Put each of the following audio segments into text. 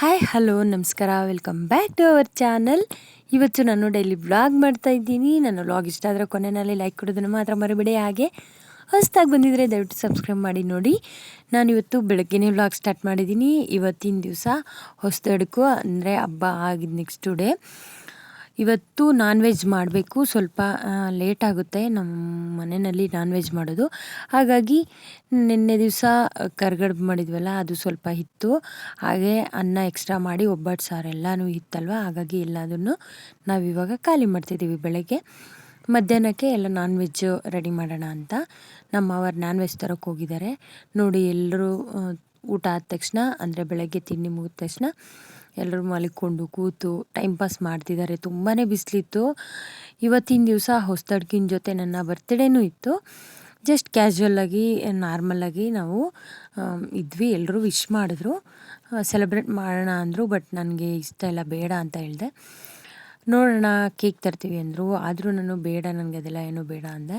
Hi hello ನಮಸ್ಕಾರ. Welcome back to our channel ಇವತ್ತು ನಾನು ಡೈಲಿ ವ್ಲಾಗ್ ಮಾಡ್ತಾ ಇದ್ದೀನಿ. ನನ್ನ ವ್ಲಾಗ್ ಇಷ್ಟ ಆದರೆ ಕೊನೆಯಲ್ಲಿ ಲೈಕ್ ಕೊಡೋದನ್ನು ಮಾತ್ರ ಮರಿಬೇಡಿ. ಹಾಗೆ ಹೊಸ್ದಾಗಿ ಬಂದಿದ್ದರೆ ದಯವಿಟ್ಟು ಸಬ್ಸ್ಕ್ರೈಬ್ ಮಾಡಿ ನೋಡಿ. ನಾನು ಇವತ್ತು ಬೆಳಗ್ಗೆನೇ ವ್ಲಾಗ್ ಸ್ಟಾರ್ಟ್ ಮಾಡಿದ್ದೀನಿ. ಇವತ್ತಿನ ದಿವಸ ಹೊಸದಡ್ಕು ಅಂದರೆ ಹಬ್ಬ ಆಗಿದ್ದು ನೆಕ್ಸ್ಟ್ ಡೇ ಇವತ್ತು ನಾನ್ ವೆಜ್ ಮಾಡಬೇಕು. ಸ್ವಲ್ಪ ಲೇಟ್ ಆಗುತ್ತೆ. ನಮ್ಮ ಮನೆಯಲ್ಲಿ ನಾನ್ ವೆಜ್ ಮಾಡೋದು. ಹಾಗಾಗಿ, ನಿನ್ನೆ ದಿವಸ ಕರ್ಗಡ್ಬು ಮಾಡಿದ್ವಲ್ಲ, ಅದು ಸ್ವಲ್ಪ ಇತ್ತು ಹಾಗೆ ಅನ್ನ ಎಕ್ಸ್ಟ್ರಾ ಮಾಡಿ ಒಬ್ಬಟ್ಟು ಸಾರು ಎಲ್ಲನೂ ಇತ್ತಲ್ವ ಹಾಗಾಗಿ ಎಲ್ಲದನ್ನು ನಾವಿವಾಗ ಖಾಲಿ ಮಾಡ್ತಿದ್ದೀವಿ ಬೆಳಗ್ಗೆ. ಮಧ್ಯಾಹ್ನಕ್ಕೆ ಎಲ್ಲ ನಾನ್ ವೆಜ್ ರೆಡಿ ಮಾಡೋಣ ಅಂತ. ನಮ್ಮ ಅವರು ನಾನ್ ವೆಜ್ ತರೋಕ್ಕೆ ಹೋಗಿದ್ದಾರೆ. ನೋಡಿ ಎಲ್ಲರೂ ಊಟ ಆದ ತಕ್ಷಣ, ಅಂದರೆ ಬೆಳಗ್ಗೆ ತಿಂಡಿ ಮುಗಿದ ತಕ್ಷಣ ಎಲ್ಲರೂ ಮಲಿಕೊಂಡು ಕೂತು ಟೈಮ್ ಪಾಸ್ ಮಾಡ್ತಿದ್ದಾರೆ. ತುಂಬಾ ಬಿಸಿಲಿತ್ತು. ಇವತ್ತಿನ ದಿವಸ ಹೊಸದಡ್ಕಿನ ಜೊತೆ ನನ್ನ ಬರ್ತ್ಡೇನೂ ಇತ್ತು. ಜಸ್ಟ್ ಕ್ಯಾಶುವಲ್ಲಾಗಿ ನಾರ್ಮಲ್ಲಾಗಿ ನಾವು ಇದ್ವಿ. ಎಲ್ಲರೂ ವಿಶ್ ಮಾಡಿದ್ರು. ಸೆಲೆಬ್ರೇಟ್ ಮಾಡೋಣ ಅಂದರು ಬಟ್ ನನಗೆ ಇಷ್ಟ ಇಲ್ಲ, ಬೇಡ ಅಂತ ಹೇಳಿದೆ. ನೋಡೋಣ ಕೇಕ್ ತರ್ತೀವಿ ಅಂದರು. ಆದರೂ ನಾನು, ಬೇಡ, ನನಗೆ ಅದೆಲ್ಲ ಏನೂ ಬೇಡ ಅಂದೆ.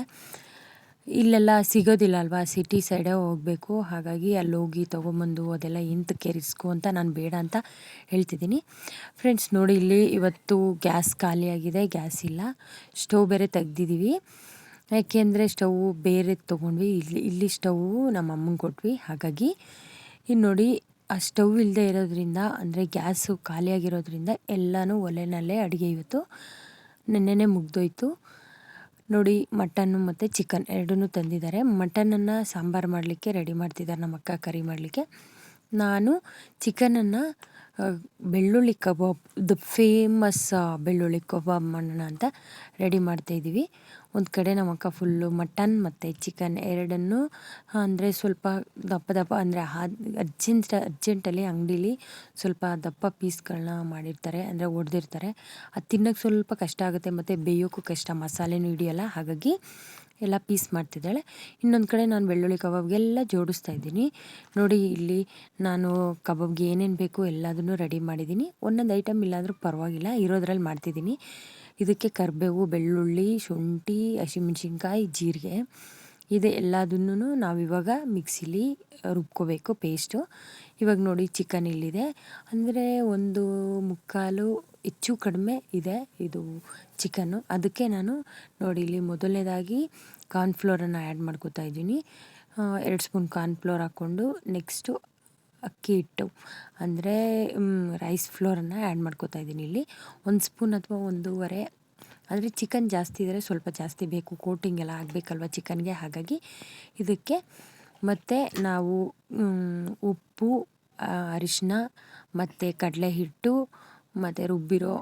ಇಲ್ಲೆಲ್ಲ ಸಿಗೋದಿಲ್ಲ ಅಲ್ವಾ? ಸಿಟಿ ಸೈಡೇ ಹೋಗಬೇಕು. ಹಾಗಾಗಿ ಅಲ್ಲಿ ಹೋಗಿ ತೊಗೊಂಬಂದು ಅದೆಲ್ಲ ಎಂತಕ್ಕೆ ರಿಸ್ಕು ಅಂತ ನಾನು ಬೇಡ ಅಂತ ಹೇಳ್ತಿದ್ದೀನಿ. ಫ್ರೆಂಡ್ಸ್ ನೋಡಿ ಇಲ್ಲಿ ಇವತ್ತು ಗ್ಯಾಸ್ ಖಾಲಿಯಾಗಿದೆ ಗ್ಯಾಸ್ ಇಲ್ಲ. ಸ್ಟವ್ ಬೇರೆ ತೆಗ್ದಿದ್ದೀವಿ. ಯಾಕೆಂದರೆ ಸ್ಟವ್ ಬೇರೆ ತೊಗೊಂಡ್ವಿ. ಇಲ್ಲಿ ಇಲ್ಲಿ ಸ್ಟವ್ ನಮ್ಮ ಅಮ್ಮಂಗೆ ಕೊಟ್ವಿ. ಹಾಗಾಗಿ ಇನ್ನು ನೋಡಿ, ಆ ಸ್ಟವ್ ಇಲ್ಲದೆ ಇರೋದ್ರಿಂದ, ಅಂದರೆ ಗ್ಯಾಸು ಖಾಲಿಯಾಗಿರೋದ್ರಿಂದ ಎಲ್ಲನೂ ಒಲೆನಲ್ಲೇ ಅಡುಗೆ ಇವತ್ತು. ನೆನ್ನೆನೇ ಮುಗ್ದೋಯ್ತು. ನೋಡಿ, ಮಟನ್ನು ಮತ್ತು ಚಿಕನ್ ಎರಡೂ ತಂದಿದ್ದಾರೆ. ಮಟನನ್ನು ಸಾಂಬಾರು ಮಾಡಲಿಕ್ಕೆ ರೆಡಿ ಮಾಡ್ತಿದ್ದಾರೆ ನಮ್ಮ ಅಕ್ಕ ಕರಿ ಮಾಡಲಿಕ್ಕೆ. ನಾನು ಚಿಕನನ್ನು ಬೆಳ್ಳುಳ್ಳಿ ಕಬಾಬ್, ದ ಫೇಮಸ್ ಬೆಳ್ಳುಳ್ಳಿ ಕಬಾಬ್ ಮಾಡೋಣ ಅಂತ ರೆಡಿ ಮಾಡ್ತಾಯಿದ್ದೀವಿ ಒಂದು ಕಡೆ ನಮ್ಮ ಅಕ್ಕ ಫುಲ್ಲು ಮಟನ್ ಮತ್ತು ಚಿಕನ್ ಎರಡನ್ನು ಅಂದರೆ ಸ್ವಲ್ಪ ದಪ್ಪ ದಪ್ಪ, ಅಂದರೆ ಅರ್ಜೆಂಟ್ ಅರ್ಜೆಂಟಲ್ಲಿ ಅಂಗಡೀಲಿ ಸ್ವಲ್ಪ ದಪ್ಪ ಪೀಸ್ಗಳನ್ನ ಮಾಡಿರ್ತಾರೆ, ಅಂದರೆ ಒಡೆದಿರ್ತಾರೆ. ಅದು ತಿನ್ನೋಕ್ಕೆ ಸ್ವಲ್ಪ ಕಷ್ಟ ಆಗುತ್ತೆ ಮತ್ತು ಬೇಯೋಕ್ಕೂ ಕಷ್ಟ, ಮಸಾಲೆನೂ ಹಿಡಿಯಲ್ಲ, ಹಾಗಾಗಿ ಎಲ್ಲ ಪೀಸ್ ಮಾಡ್ತಿದ್ದಾಳೆ. ಇನ್ನೊಂದು ಕಡೆ ನಾನು ಬೆಳ್ಳುಳ್ಳಿ ಕಬಾಬ್ಗೆಲ್ಲ ಜೋಡಿಸ್ತಾ ಇದ್ದೀನಿ. ನೋಡಿ ಇಲ್ಲಿ ನಾನು ಕಬಾಬ್ಗೆ ಏನೇನು ಬೇಕು ಎಲ್ಲದನ್ನು ರೆಡಿ ಮಾಡಿದ್ದೀನಿ. ಒಂದೊಂದು ಐಟಮ್ ಇಲ್ಲಾಂದ್ರೂ ಪರವಾಗಿಲ್ಲ, ಇರೋದ್ರಲ್ಲಿ ಮಾಡ್ತಿದ್ದೀನಿ. ಇದಕ್ಕೆ ಕರಿಬೇವು, ಬೆಳ್ಳುಳ್ಳಿ, ಶುಂಠಿ, ಹಸಿಮೆಣ್ಸಿನ್ಕಾಯಿ, ಜೀರಿಗೆ. ಇದೆ ಎಲ್ಲದನ್ನು ನಾವಿವಾಗ ಮಿಕ್ಸಿಲಿ ರುಬ್ಕೋಬೇಕು ಪೇಸ್ಟು ಇವಾಗ ನೋಡಿ ಚಿಕನ್ ಇಲ್ಲಿದೆ. ಅಂದರೆ ಒಂದು ಮುಕ್ಕಾಲು, ಹೆಚ್ಚು ಕಡಿಮೆ ಇದೆ ಇದು ಚಿಕನ್ನು ಅದಕ್ಕೆ ನಾನು ನೋಡಿ ಇಲ್ಲಿ ಮೊದಲನೇದಾಗಿ ಕಾರ್ನ್ಫ್ಲೋರನ್ನು ಆ್ಯಡ್ ಮಾಡ್ಕೋತಾ ಇದ್ದೀನಿ. ಎರಡು ಸ್ಪೂನ್ ಕಾರ್ನ್ಫ್ಲೋರ್ ಹಾಕ್ಕೊಂಡು ನೆಕ್ಸ್ಟು ಅಕ್ಕಿ ಹಿಟ್ಟು. ಅಂದರೆ ರೈಸ್ ಫ್ಲೋರನ್ನು ಆ್ಯಡ್ ಮಾಡ್ಕೋತಾ ಇದ್ದೀನಿ ಇಲ್ಲಿ. ಒಂದು ಸ್ಪೂನ್ ಅಥವಾ ಒಂದೂವರೆ. ಅಂದರೆ ಚಿಕನ್ ಜಾಸ್ತಿ ಇದ್ದರೆ ಸ್ವಲ್ಪ ಜಾಸ್ತಿ ಬೇಕು. ಕೋಟಿಂಗ್ ಎಲ್ಲ ಆಗಬೇಕಲ್ವ ಚಿಕನ್ಗೆ ಹಾಗಾಗಿ ಇದಕ್ಕೆ ಮತ್ತು ನಾವು ಉಪ್ಪು ಅರಿಶಿನ ಮತ್ತು ಕಡಲೆ ಹಿಟ್ಟು ಮತ್ತು ರುಬ್ಬಿರೋ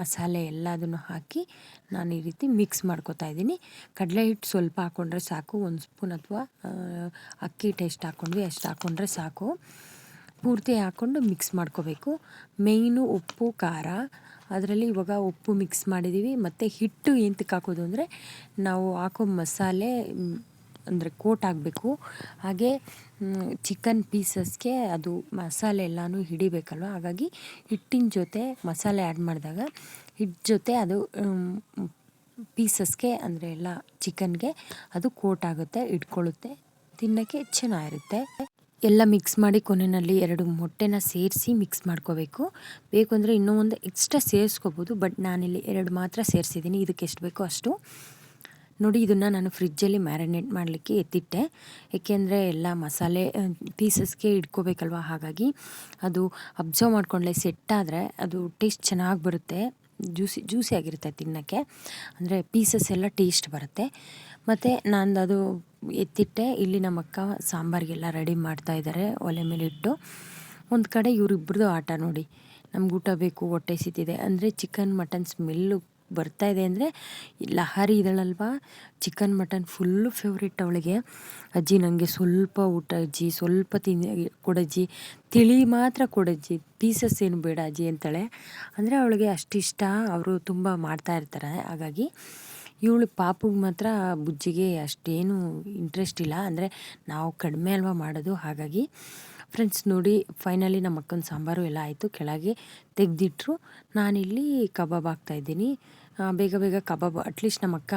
ಮಸಾಲೆ ಎಲ್ಲದನ್ನು ಹಾಕಿ ನಾನು ಈ ರೀತಿ ಮಿಕ್ಸ್ ಮಾಡ್ಕೊತಾ ಇದ್ದೀನಿ. ಕಡಲೆ ಹಿಟ್ಟು ಸ್ವಲ್ಪ ಹಾಕ್ಕೊಂಡ್ರೆ ಸಾಕು, ಒಂದು ಸ್ಪೂನ್ ಅಥವಾ ಅಕ್ಕಿ ಹಿಟ್ಟು ಎಷ್ಟು ಹಾಕ್ಕೊಂಡ್ವಿ ಅಷ್ಟು ಹಾಕ್ಕೊಂಡ್ರೆ ಸಾಕು. ಪೂರ್ತಿ ಹಾಕ್ಕೊಂಡು ಮಿಕ್ಸ್ ಮಾಡ್ಕೋಬೇಕು. ಮೇಯ್ನು ಉಪ್ಪು, ಖಾರ, ಅದರಲ್ಲಿ ಇವಾಗ ಉಪ್ಪು ಮಿಕ್ಸ್ ಮಾಡಿದ್ದೀವಿ ಮತ್ತು ಹಿಟ್ಟು ಎಂತಕ್ಕೆ ಹಾಕೋದು ಅಂದರೆ ನಾವು ಹಾಕೋ ಮಸಾಲೆ ಅಂದರೆ ಕೋಟ್ ಆಗಬೇಕು ಹಾಗೆ ಚಿಕನ್ ಪೀಸಸ್ಗೆ ಅದು ಮಸಾಲೆ ಎಲ್ಲನೂ ಹಿಡಿಬೇಕಲ್ವ? ಹಾಗಾಗಿ ಹಿಟ್ಟಿನ ಜೊತೆ ಮಸಾಲೆ ಆ್ಯಡ್ ಮಾಡಿದಾಗ ಹಿಟ್ಟು ಜೊತೆ ಅದು ಪೀಸಸ್ಗೆ ಅಂದರೆ ಎಲ್ಲ ಚಿಕನ್ಗೆ ಅದು ಕೋಟ್ ಆಗುತ್ತೆ, ಇಟ್ಕೊಳ್ಳುತ್ತೆ, ತಿನ್ನೋಕ್ಕೆ ಚೆನ್ನಾಗಿರುತ್ತೆ. ಎಲ್ಲ ಮಿಕ್ಸ್ ಮಾಡಿ ಕೊನೆಯಲ್ಲಿ ಎರಡು ಮೊಟ್ಟೆನ ಸೇರಿಸಿ ಮಿಕ್ಸ್ ಮಾಡ್ಕೋಬೇಕು. ಬೇಕು ಅಂದರೆ ಇನ್ನೂ ಒಂದು ಎಕ್ಸ್ಟ್ರಾ ಸೇರಿಸ್ಕೋಬೋದು, ಬಟ್ ನಾನಿಲ್ಲಿ ಎರಡು ಮಾತ್ರ ಸೇರಿಸಿದ್ದೀನಿ. ಇದಕ್ಕೆ ಎಷ್ಟು ಬೇಕೋ ಅಷ್ಟು. ನೋಡಿ, ಇದನ್ನು ನಾನು ಫ್ರಿಜ್ಜಲ್ಲಿ ಮ್ಯಾರಿನೇಟ್ ಮಾಡಲಿಕ್ಕೆ ಎತ್ತಿಟ್ಟೆ. ಏಕೆಂದರೆ ಎಲ್ಲ ಮಸಾಲೆ ಪೀಸಸ್ಗೆ ಇಟ್ಕೋಬೇಕಲ್ವ? ಹಾಗಾಗಿ ಅದು ಅಬ್ಸರ್ವ್ ಮಾಡ್ಕೊಂಡ್ಲೆ ಸೆಟ್ಟಾದರೆ ಅದು ಟೇಸ್ಟ್ ಚೆನ್ನಾಗಿ ಬರುತ್ತೆ. ಜ್ಯೂಸಿ ಆಗಿರುತ್ತೆ ತಿನ್ನೋಕ್ಕೆ. ಅಂದರೆ ಪೀಸಸ್ ಎಲ್ಲ ಟೇಸ್ಟ್ ಬರುತ್ತೆ. ಮತ್ತು ನಾನು ಅದು ಎತ್ತಿಟ್ಟೆ. ಇಲ್ಲಿ ನಮ್ಮ ಅಕ್ಕ ಸಾಂಬಾರಿಗೆಲ್ಲ ರೆಡಿ ಮಾಡ್ತಾ ಇದ್ದಾರೆ ಒಲೆ ಮೇಲೆ ಇಟ್ಟು. ಒಂದು ಕಡೆ ಇವರಿಬ್ರದ್ದು ಆಟ ನೋಡಿ. ನಮ್ಗೆ ಊಟ ಬೇಕು, ಹೊಟ್ಟೆ ಸಿತಿದೆ ಅಂದರೆ ಚಿಕನ್ ಮಟನ್ ಸ್ಮೆಲ್ಲು ಬರ್ತಾ ಇದೆ ಅಂದರೆ ಲಹರಿ ಇದಳಲ್ವ? ಚಿಕನ್, ಮಟನ್ ಫುಲ್ಲು ಫೇವ್ರೇಟ್ ಅವಳಿಗೆ. ಅಜ್ಜಿ ನನಗೆ ಸ್ವಲ್ಪ ಊಟ ಅಜ್ಜಿ, ಸ್ವಲ್ಪ ತಿನ್ನಿ ಕೊಡಜ್ಜಿ ತಿಳಿ ಮಾತ್ರ ಕೊಡಜ್ಜಿ ಪೀಸಸ್ ಏನು ಬೇಡ ಅಜ್ಜಿ ಅಂತಾಳೆ. ಅಂದರೆ ಅವಳಿಗೆ ಅಷ್ಟಿಷ್ಟ ಅವರು ತುಂಬ ಮಾಡ್ತಾ ಇರ್ತಾರೆ. ಹಾಗಾಗಿ ಇವಳು ಪಾಪುಗೆ ಮಾತ್ರ ಬುಜ್ಜಿಗೆ ಅಷ್ಟೇನು ಇಂಟ್ರೆಸ್ಟ್ ಇಲ್ಲ. ಅಂದರೆ ನಾವು ಕಡಿಮೆ ಅಲ್ವಾ ಮಾಡೋದು. ಹಾಗಾಗಿ ಫ್ರೆಂಡ್ಸ್ ನೋಡಿ ಫೈನಲಿ ನಮ್ಮ ಅಕ್ಕನ ಸಾಂಬಾರು ಎಲ್ಲ ಆಯಿತು. ಕೆಳಗೆ ತೆಗೆದಿಟ್ರು. ನಾನಿಲ್ಲಿ ಕಬಾಬ್ ಹಾಕ್ತಾಯಿದ್ದೀನಿ ಬೇಗ ಬೇಗ ಕಬಾಬ್ ಅಟ್ಲೀಸ್ಟ್ ನಮ್ಮ ಅಕ್ಕ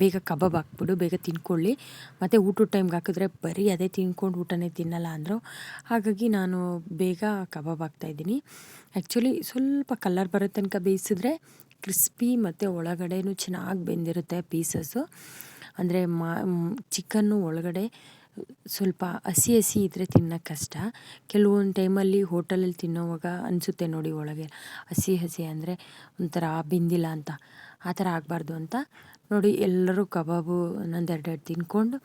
ಬೇಗ ಕಬಾಬ್ ಹಾಕ್ಬಿಡು, ಬೇಗ ತಿನ್ಕೊಳ್ಳಿ. ಮತ್ತು ಊಟದ ಟೈಮ್ಗೆ ಹಾಕಿದ್ರೆ ಬರೀ ಅದೇ ತಿನ್ಕೊಂಡು ಊಟನೇ ತಿನ್ನಲ್ಲ ಅಂದರು. ಹಾಗಾಗಿ ನಾನು ಬೇಗ ಕಬಾಬ್ ಹಾಕ್ತಾಯಿದ್ದೀನಿ ಆ್ಯಕ್ಚುಲಿ ಸ್ವಲ್ಪ ಕಲರ್ ಬರೋ ತನಕ ಬೇಯಿಸಿದ್ರೆ ಕ್ರಿಸ್ಪಿ ಮತ್ತು ಒಳಗಡೆನೂ ಚೆನ್ನಾಗಿ ಬೆಂದಿರುತ್ತೆ ಪೀಸಸ್ಸು ಅಂದರೆ ಮಾ ಚಿಕನ್ನು ಒಳಗಡೆ ಸ್ವಲ್ಪ ಹಸಿ ಹಸಿ ಇದ್ದರೆ ತಿನ್ನೋಕ್ಕೆ ಕಷ್ಟ. ಕೆಲವೊಂದು ಟೈಮಲ್ಲಿ ಹೋಟೆಲಲ್ಲಿ ತಿನ್ನೋವಾಗ ಅನಿಸುತ್ತೆ ನೋಡಿ ಒಳಗೆ. ಹಸಿ ಹಸಿ ಅಂದರೆ ಒಂಥರ ಬೆಂದಿಲ್ಲ ಅಂತ. ಆ ಥರ ಆಗಬಾರ್ದು ಅಂತ ನೋಡಿ ಎಲ್ಲರೂ ಕಬಾಬು ಒಂದೊಂದು ಎರಡೆರಡು ತಿನ್ಕೊಂಡು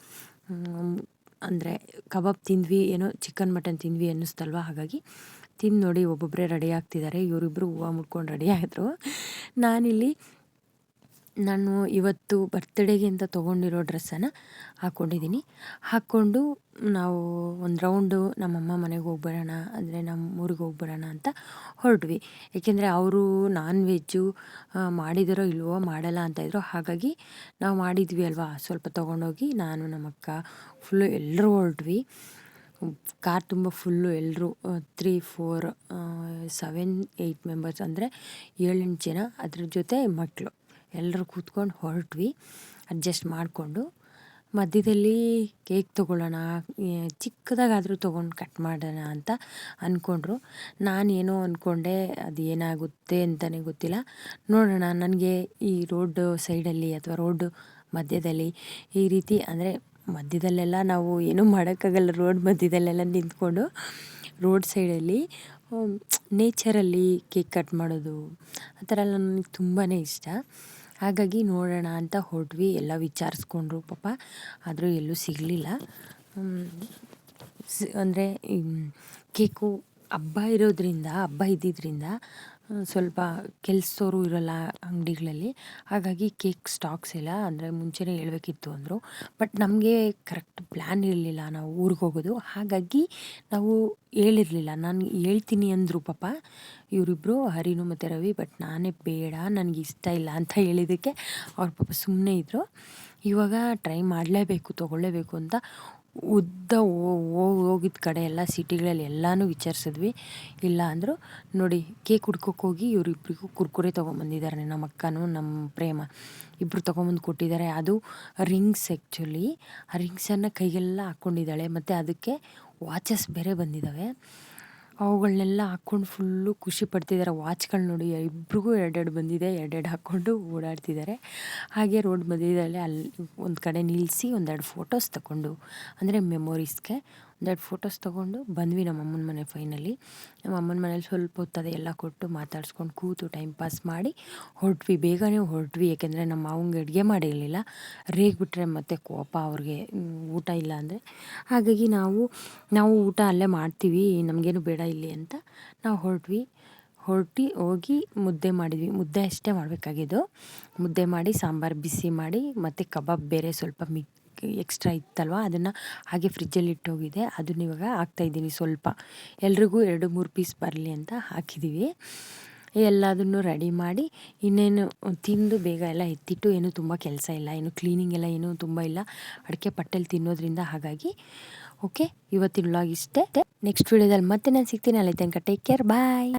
ಅಂದರೆ ಕಬಾಬ್ ತಿಂದ್ವಿ, ಏನೋ ಚಿಕನ್ ಮಟನ್ ತಿಂದ್ವಿ ಅನ್ನಿಸ್ತಲ್ವ? ಹಾಗಾಗಿ ತಿಂದು ನೋಡಿ ಒಬ್ಬೊಬ್ಬರೇ ರೆಡಿ ಆಗ್ತಿದ್ದಾರೆ. ಇವರಿಬ್ಬರು ಹೂವು ಮುಡ್ಕೊಂಡು ರೆಡಿ ಆದರು. ನಾನಿಲ್ಲಿ ನಾನು ಇವತ್ತು ಬರ್ತ್ಡೇಗೆ ಅಂತ ತೊಗೊಂಡಿರೋ ಡ್ರೆಸ್ಸನ್ನು ಹಾಕ್ಕೊಂಡಿದ್ದೀನಿ ಹಾಕ್ಕೊಂಡು ನಾವು ಒಂದು ರೌಂಡು ನಮ್ಮಮ್ಮ ಮನೆಗೆ ಹೋಗ್ಬರೋಣ, ಅಂದರೆ ನಮ್ಮ ಊರಿಗೆ ಹೋಗ್ಬರೋಣ ಅಂತ ಹೊರಟ್ವಿ. ಏಕೆಂದರೆ ಅವರು ನಾನ್ ವೆಜ್ಜು ಮಾಡಿದಾರೋ ಇಲ್ವೋ ಮಾಡಲ್ಲ ಅಂತ ಇದ್ರು. ಹಾಗಾಗಿ ನಾವು ಮಾಡಿದ್ವಿ ಅಲ್ವಾ? ಸ್ವಲ್ಪ ತೊಗೊಂಡೋಗಿ ನಾನು ನಮ್ಮ ಅಕ್ಕ ಫುಲ್ಲು ಎಲ್ಲರೂ ಹೊರಟ್ವಿ. ಕಾರ್ ತುಂಬ ಫುಲ್ಲು ಎಲ್ಲರೂ three four seven eight members ಅಂದರೆ ಏಳೆಂಟು ಜನ. ಅದ್ರ ಜೊತೆ ಮಕ್ಕಳು ಎಲ್ಲರೂ ಕೂತ್ಕೊಂಡು ಹೊರಟ್ವಿ ಅಡ್ಜಸ್ಟ್ ಮಾಡಿಕೊಂಡು. ಮಧ್ಯದಲ್ಲಿ ಕೇಕ್ ತೊಗೊಳ್ಳೋಣ ಚಿಕ್ಕದಾಗಾದರೂ ತೊಗೊಂಡು ಕಟ್ ಮಾಡೋಣ ಅಂತ ಅಂದ್ಕೊಂಡ್ರು ನಾನೇನೋ ಅಂದ್ಕೊಂಡೆ ಅದು ಏನಾಗುತ್ತೆ ಅಂತಲೇ ಗೊತ್ತಿಲ್ಲ. ನೋಡೋಣ, ನನಗೆ ಈ ರೋಡ್ ಸೈಡಲ್ಲಿ ಅಥವಾ ರೋಡ್ ಮಧ್ಯದಲ್ಲಿ ಈ ರೀತಿ ಅಂದರೆ ಮಧ್ಯದಲ್ಲೆಲ್ಲ ನಾವು ಏನೂ ಮಾಡೋಕ್ಕಾಗಲ್ಲ ರೋಡ್ ಮಧ್ಯದಲ್ಲೆಲ್ಲ ನಿಂತ್ಕೊಂಡು ರೋಡ್ ಸೈಡಲ್ಲಿ ನೇಚರಲ್ಲಿ ಕೇಕ್ ಕಟ್ ಮಾಡೋದು, ಆ ಥರ ಎಲ್ಲ ನನಗೆ ತುಂಬಾ ಇಷ್ಟ. ಹಾಗಾಗಿ ನೋಡೋಣ ಅಂತ ಹೊರಟ್ವಿ. ಎಲ್ಲ ವಿಚಾರಿಸ್ಕೊಂಡ್ರು ಪಾಪ. ಆದರೂ ಎಲ್ಲೂ ಸಿಗಲಿಲ್ಲ. ಅಂದರೆ ಕೇಕು ಹಬ್ಬ ಇರೋದ್ರಿಂದ, ಹಬ್ಬ ಇದ್ದಿದ್ದರಿಂದ ಸ್ವಲ್ಪ ಕೆಲಸದವರು ಇರೋಲ್ಲ ಅಂಗಡಿಗಳಲ್ಲಿ. ಹಾಗಾಗಿ ಕೇಕ್ ಸ್ಟಾಕ್ಸ್ ಇಲ್ಲ ಅಂದರೆ ಮುಂಚೆನೇ ಹೇಳಬೇಕಿತ್ತು ಅಂದರು. ಬಟ್ ನಮಗೆ ಕರೆಕ್ಟ್ ಪ್ಲ್ಯಾನ್ ಇರಲಿಲ್ಲ ನಾವು ಊರಿಗೆ ಹೋಗೋದು. ಹಾಗಾಗಿ ನಾವು ಹೇಳಿರಲಿಲ್ಲ. ನಾನು ಹೇಳ್ತೀನಿ ಅಂದರು ಪಾಪ. ಇವರಿಬ್ಬರು ಹರಿನು ಮತ್ತು ರವಿ, ಬಟ್ ನಾನೇ ಬೇಡ, ನನಗೆ ಇಷ್ಟ ಇಲ್ಲ ಅಂತ ಹೇಳಿದ್ದಕ್ಕೆ ಅವ್ರ ಪಾಪ ಸುಮ್ಮನೆ ಇದ್ದರು ಇವಾಗ ಟ್ರೈ ಮಾಡಲೇಬೇಕು, ತೊಗೊಳ್ಳೇಬೇಕು ಅಂತ ಉದ್ದ ಹೋಗಿದ್ದ ಕಡೆ ಎಲ್ಲ ಸಿಟಿಗಳಲ್ಲಿ ಎಲ್ಲನೂ ವಿಚಾರಿಸಿದ್ವಿ. ಇಲ್ಲ ಅಂದರು, ನೋಡಿ, ಕೇಕ್ ಹುಡ್ಕೋಕೆ ಹೋಗಿ ಇವರಿಬ್ರಿಗೂ ಕುರ್ಕುರೆ ತೊಗೊಂಬಂದಿದ್ದಾರೆ. ನಮ್ಮ ಅಕ್ಕನೂ ನಮ್ಮ ಪ್ರೇಮ. ಇಬ್ಬರು ತೊಗೊಂಬಂದು ಕೊಟ್ಟಿದ್ದಾರೆ. ಅದು ರಿಂಗ್ಸ್ ಆ್ಯಕ್ಚುಲಿ ಆ ರಿಂಗ್ಸನ್ನು ಕೈಗೆಲ್ಲ ಹಾಕ್ಕೊಂಡಿದ್ದಾಳೆ ಮತ್ತು ಅದಕ್ಕೆ ವಾಚಸ್ ಬೇರೆ ಬಂದಿದ್ದಾವೆ. ಅವುಗಳನ್ನೆಲ್ಲ ಹಾಕ್ಕೊಂಡು ಫುಲ್ಲು ಖುಷಿ ಪಡ್ತಿದ್ದಾರೆ ವಾಚ್ಗಳು ನೋಡಿ ಇಬ್ರಿಗೂ ಎರಡೆರಡು ಬಂದಿದೆ. ಎರಡೆರಡು ಹಾಕ್ಕೊಂಡು ಓಡಾಡ್ತಿದ್ದಾರೆ ಹಾಗೆ ರೋಡ್ ಮಧ್ಯದಲ್ಲಿ ಅಲ್ಲಿ ಒಂದು ಕಡೆ ನಿಲ್ಲಿಸಿ ಒಂದೆರಡು ಫೋಟೋಸ್ ತಗೊಂಡು ಅಂದರೆ ಮೆಮೊರೀಸ್ಗೆ ಒಂದೆರಡು ಫೋಟೋಸ್ ತೊಗೊಂಡು ಬಂದ್ವಿ ನಮ್ಮ ಅಮ್ಮನ ಮನೆ ಫೈನಲಿ ನಮ್ಮ ಅಮ್ಮನ ಮನೇಲಿ ಸ್ವಲ್ಪ ಹೊತ್ತು ಎಲ್ಲ ಕೊಟ್ಟು ಮಾತಾಡ್ಸ್ಕೊಂಡು ಕೂತು ಟೈಮ್ ಪಾಸ್ ಮಾಡಿ ಹೊರಟ್ವಿ. ಬೇಗನೆ ಹೊರಟ್ವಿ. ಏಕೆಂದರೆ ನಮ್ಮ ಮಾವಂಗೆ ಅಡುಗೆ ಮಾಡಿರಲಿಲ್ಲ. ರೇಗಿಬಿಟ್ರೆ ಮತ್ತೆ ಕೋಪ, ಅವ್ರಿಗೆ ಊಟ ಇಲ್ಲ ಅಂದರೆ. ಹಾಗಾಗಿ ನಾವು ನಾವು ಊಟ ಅಲ್ಲೇ ಮಾಡ್ತೀವಿ. ನಮಗೇನು ಬೇಡ ಇಲ್ಲಿ ಅಂತ ನಾವು ಹೊರಟ್ವಿ. ಹೊರಟಿ ಹೋಗಿ ಮುದ್ದೆ ಮಾಡಿದ್ವಿ. ಮುದ್ದೆ ಅಷ್ಟೇ ಮಾಡಬೇಕಾಗಿದ್ದು. ಮುದ್ದೆ ಮಾಡಿ, ಸಾಂಬಾರು ಬಿಸಿ ಮಾಡಿ, ಮತ್ತು ಕಬಾಬ್ ಬೇರೆ ಸ್ವಲ್ಪ ಮಿಕ್ ಎಕ್ಸ್ಟ್ರಾ ಇತ್ತಲ್ವ? ಅದನ್ನು ಹಾಗೆ ಫ್ರಿಜ್ಜಲ್ಲಿ ಇಟ್ಟೋಗಿದೆ ಅದನ್ನ ಇವಾಗ ಹಾಕ್ತಾಯಿದ್ದೀನಿ ಸ್ವಲ್ಪ. ಎಲ್ರಿಗೂ ಎರಡು, ಮೂರು ಪೀಸ್ ಬರಲಿ ಅಂತ ಹಾಕಿದ್ದೀವಿ ಎಲ್ಲದನ್ನು ರೆಡಿ ಮಾಡಿ, ಇನ್ನೇನು ತಿಂದು ಬೇಗ ಎಲ್ಲ ಎತ್ತಿಟ್ಟು, ಏನು ತುಂಬ ಕೆಲಸ ಇಲ್ಲ. ಏನು ಕ್ಲೀನಿಂಗ್ ಎಲ್ಲ ಏನು ತುಂಬ ಇಲ್ಲ. ಅಡಿಕೆ ಪಟ್ಟೆಲಿ ತಿನ್ನೋದ್ರಿಂದ ಹಾಗಾಗಿ. ಓಕೆ ಇವತ್ತಿನ ವ್ಲಾಗ್ ಇಷ್ಟೇ. ನೆಕ್ಸ್ಟ್ ವೀಡಿಯೋದಲ್ಲಿ ಮತ್ತೆ ನಾನು ಸಿಗ್ತೀನಿ. ಅಲ್ಲಿ ತನಕ ಟೇಕ್ ಕೇರ್ ಬಾಯ್